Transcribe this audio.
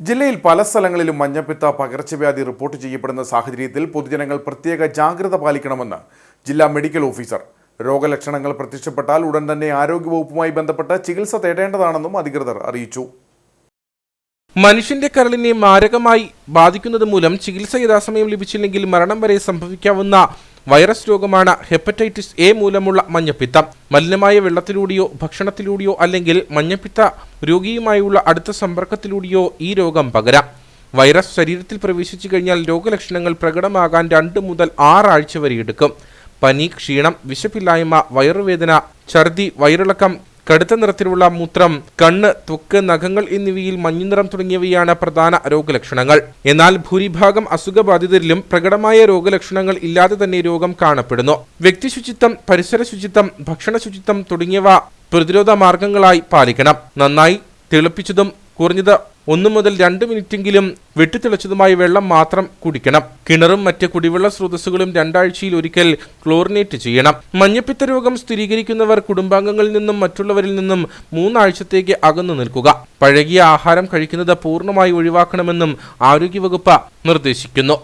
ജില്ലയിൽ പല സ്ഥലങ്ങളിലും മഞ്ഞപ്പിത്ത പകർച്ചവ്യാധി റിപ്പോർട്ട് ചെയ്യപ്പെടുന്ന സാഹചര്യത്തിൽ പൊതുജനങ്ങൾ പ്രത്യേക ജാഗ്രത പാലിക്കണമെന്ന് ജില്ലാ മെഡിക്കൽ ഓഫീസർ. രോഗലക്ഷണങ്ങൾ പ്രത്യക്ഷപ്പെട്ടാൽ ഉടൻ തന്നെ ആരോഗ്യവകുപ്പുമായി ബന്ധപ്പെട്ട് ചികിത്സ തേടേണ്ടതാണെന്നും അധികൃതർ അറിയിച്ചു. മനുഷ്യന്റെ കരളിനെ മാരകമായി ബാധിക്കുന്നത് മൂലം ചികിത്സ യഥാസമയം ലഭിച്ചില്ലെങ്കിൽ മരണം വരെ സംഭവിക്കാവുന്ന വൈറസ് രോഗമാണ് ഹെപ്പറ്റൈറ്റിസ് എ മൂലമുള്ള മഞ്ഞപ്പിത്തം. മലിനമായ വെള്ളത്തിലൂടെയോ ഭക്ഷണത്തിലൂടെയോ അല്ലെങ്കിൽ മഞ്ഞപ്പിത്ത രോഗിയുമായുള്ള അടുത്ത സമ്പർക്കത്തിലൂടെയോ ഈ രോഗം പകരാം. വൈറസ് ശരീരത്തിൽ പ്രവേശിച്ചു കഴിഞ്ഞാൽ രോഗലക്ഷണങ്ങൾ പ്രകടമാകാൻ രണ്ട് മുതൽ ആറാഴ്ച വരെ എടുക്കും. പനി ക്ഷീണം വിശപ്പില്ലായ്മ വയറുവേദന ഛർദി വയറിളക്കം കടുത്ത നിറത്തിലുള്ള മൂത്രം കണ്ണ് ത്വക്ക് നഖങ്ങൾ എന്നിവയിൽ മഞ്ഞനിറം തുടങ്ങിയവയാണ് പ്രധാന രോഗലക്ഷണങ്ങൾ. എന്നാൽ ഭൂരിഭാഗം അസുഖബാധിതരിലും പ്രകടമായ രോഗലക്ഷണങ്ങൾ ഇല്ലാതെ തന്നെ രോഗം കാണപ്പെടുന്നു. വ്യക്തി ശുചിത്വം പരിസര ശുചിത്വം ഭക്ഷണ ശുചിത്വം തുടങ്ങിയവ പ്രതിരോധ മാർഗങ്ങളായി പാലിക്കണം. നന്നായി തിളപ്പിച്ചതും കുറഞ്ഞത് ഒന്നു മുതൽ രണ്ട് മിനിറ്റെങ്കിലും വെട്ടിത്തിളച്ചതുമായ വെള്ളം മാത്രം കുടിക്കണം. കിണറും മറ്റ് കുടിവെള്ള സ്രോതസ്സുകളും രണ്ടാഴ്ചയിൽ ഒരിക്കൽ ക്ലോറിനേറ്റ് ചെയ്യണം. മഞ്ഞപ്പിത്ത രോഗം സ്ഥിരീകരിക്കുന്നവർ കുടുംബാംഗങ്ങളിൽ നിന്നും മറ്റുള്ളവരിൽ നിന്നും മൂന്നാഴ്ചത്തേക്ക് അകന്നു നിൽക്കുക. പഴകിയ ആഹാരം കഴിക്കുന്നത് പൂർണമായി ഒഴിവാക്കണമെന്നും ആരോഗ്യവകുപ്പ് നിർദ്ദേശിക്കുന്നു.